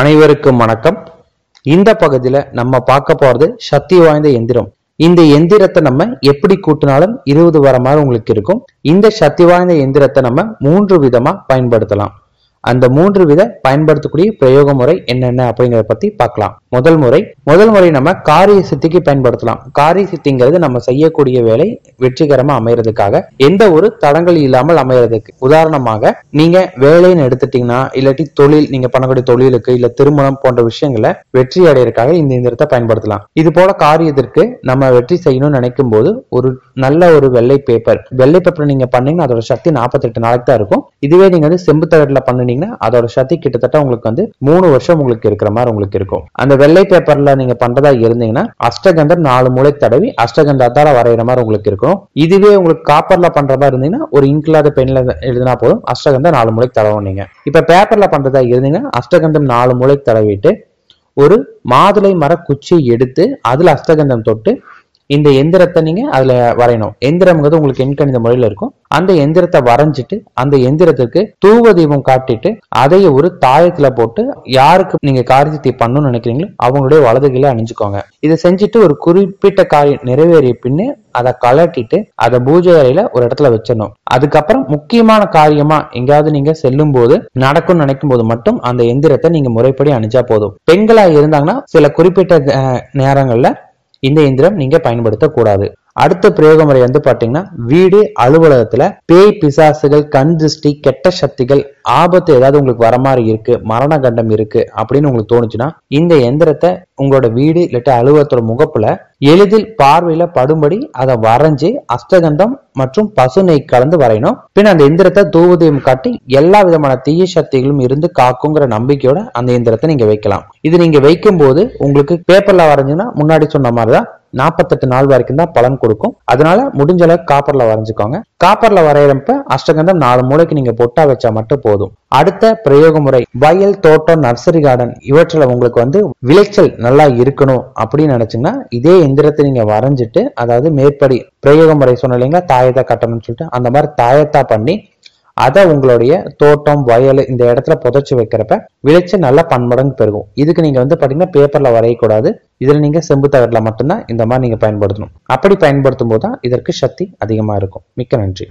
அனைவருக்கும் வணக்கம். இந்த பகுதியில நம்ம பார்க்க போறது சக்தி வாய்ந்த எந்திரம். இந்த எந்திரத்தை நம்ம எப்படி கூட்டினாலும் இருபது வர மாதிரி உங்களுக்கு இருக்கும். இந்த சக்தி வாய்ந்த எந்திரத்தை நம்ம மூன்று விதமா பயன்படுத்தலாம். அந்த மூன்று வித பயன்படுத்தக்கூடிய பிரயோக முறை என்னென்ன அப்படிங்கிறத பத்தி பார்க்கலாம். முதல் முறை முதல் முறை நம்ம காரிய சித்திக்கு பயன்படுத்தலாம். காரிய சித்திங்கிறது நம்ம செய்யக்கூடிய வேலை வெற்றிகரமா அமையறதுக்காக எந்த ஒரு தடங்கள் இல்லாமல் அமையறதுக்கு. உதாரணமாக நீங்க வேலைன்னு எடுத்துட்டீங்கன்னா இல்லாட்டி தொழில் நீங்க பண்ணக்கூடிய தொழிலுக்கு இல்ல திருமணம் போன்ற விஷயங்களை வெற்றி அடையறதுக்காக இந்த இயந்திரத்தை பயன்படுத்தலாம். இது போல காரியத்திற்கு நம்ம வெற்றி செய்யணும்னு நினைக்கும் போது ஒரு நல்ல ஒரு வெள்ளை பேப்பர் வெள்ளை பேப்பர் நீங்க பண்ணீங்கன்னா அதோட சக்தி 48 நாளைக்கு தான் இருக்கும். இதுவே நீங்க வந்து செம்பு தகடுல பண்ணீங்கன்னா அதோட சக்தி கிட்டத்தட்ட உங்களுக்கு வந்து மூணு வருஷம் உங்களுக்கு இருக்கிற மாதிரி உங்களுக்கு இருக்கும். அந்த வெள்ளை பேப்பர்ல நீங்க பண்றதா இருந்தீங்கன்னா அஷ்டகந்தம் நாலு மூளை தடவி அஷ்டகந்தாத்தால வரைகிற மாதிரி உங்களுக்கு இருக்கும். இதுவே உங்களுக்கு காப்பர்ல பண்ற மாதிரி இருந்தீங்கன்னா ஒரு இன்கில்லாத பெண்ல எழுதினா போதும் அஷ்டகந்தம் நாலு மூளைக்கு தடவும் நீங்க. இப்ப பேப்பர்ல பண்றதா இருந்தீங்கன்னா அஷ்டகந்தம் நாலு மூளைக்கு தடவிட்டு ஒரு மாதுளை மர குச்சி எடுத்து அதுல அஷ்டகந்தம் தொட்டு இந்த எந்திரத்தை நீங்க அதுல வரையணும். எந்திரம்ங்கிறது உங்களுக்கு எண்கணித முறையில இருக்கும். அந்த எந்திரத்தை வரைஞ்சிட்டு அந்த எந்திரத்துக்கு தூவ தீபம் காட்டிட்டு அதைய ஒரு தாயத்துல போட்டு யாருக்கு நீங்க காரியத்தை பண்ணணும்னு நினைக்கிறீங்களோ அவங்களுடைய வலதுகளை அணிஞ்சுக்கோங்க. இதை செஞ்சுட்டு ஒரு குறிப்பிட்ட காரியம் நிறைவேறிய பின்னே அதை கலட்டிட்டு அதை பூஜை அறையில ஒரு இடத்துல வச்சிடணும். அதுக்கப்புறம் முக்கியமான காரியமா எங்கேயாவது நீங்க செல்லும் போது நடக்கும்னு நினைக்கும் போது மட்டும் அந்த எந்திரத்தை நீங்க முறைப்படி அணிஞ்சா போதும். பெண்களா இருந்தாங்கன்னா சில குறிப்பிட்ட நேரங்கள்ல இந்த எந்திரம் நீங்க பயன்படுத்தக்கூடாது. அடுத்த பிரயோக முறை வந்து பாத்தீங்கன்னா வீடு அலுவலகத்துல பேய் பிசாசுகள் கண் திருஷ்டி கெட்ட சக்திகள் ஆபத்து ஏதாவது உங்களுக்கு வர மாதிரி இருக்கு மரண கண்டம் இருக்கு அப்படின்னு உங்களுக்கு தோணுச்சுன்னா இந்த எந்திரத்தை உங்களோட வீடு இல்லாட்டி அலுவலகத்தோட முகப்புல எளிதில் பார்வையில படும்படி அதை வரைஞ்சு அஸ்தகந்தம் மற்றும் பசுனை கலந்து வரையணும். பின் அந்த எந்திரத்தை தூவதையும் காட்டி எல்லா விதமான தீய சக்திகளும் இருந்து காக்குங்கிற நம்பிக்கையோட அந்த எந்திரத்தை நீங்க வைக்கலாம். இது நீங்க வைக்கும் போது உங்களுக்கு பேப்பர்ல வரைஞ்சுன்னா முன்னாடி சொன்ன மாதிரிதான் நாற்பத்தெட்டு நாள் வரைக்கும் தான் பலன் கொடுக்கும். அதனால முடிஞ்ச அளவுக்கு காப்பர்ல வரைஞ்சுக்கோங்க. காப்பர்ல வரையறப்ப அஷ்டகந்தம் நாலு மூளைக்கு நீங்க பொட்டா வச்சா மட்டும் போதும். அடுத்த பிரயோக முறை வயல் தோட்டம் நர்சரி கார்டன் இவற்றில் உங்களுக்கு வந்து விளைச்சல் நல்லா இருக்கணும் அப்படின்னு நினைச்சீங்கன்னா இதே எந்திரத்தை நீங்க வரைஞ்சிட்டு அதாவது மேற்படி பிரயோக முறை சொன்ன இல்லைங்களா தாயத்தா கட்டணும்னு சொல்லிட்டு அந்த மாதிரி தாயத்தா பண்ணி அதை உங்களுடைய தோட்டம் வயல் இந்த இடத்துல புதைச்சி வைக்கிறப்ப விளைச்சல் நல்லா பன்மடங்கு பெருகும். இதுக்கு நீங்க வந்து பாத்தீங்கன்னா பேப்பர்ல வரையக்கூடாது. இதுல நீங்க செம்பு தகட்டில் மட்டும்தான் இந்த மாதிரி நீங்க பயன்படுத்தணும். அப்படி பயன்படுத்தும் போது தான் இதற்கு சக்தி அதிகமா இருக்கும். மிக்க நன்றி.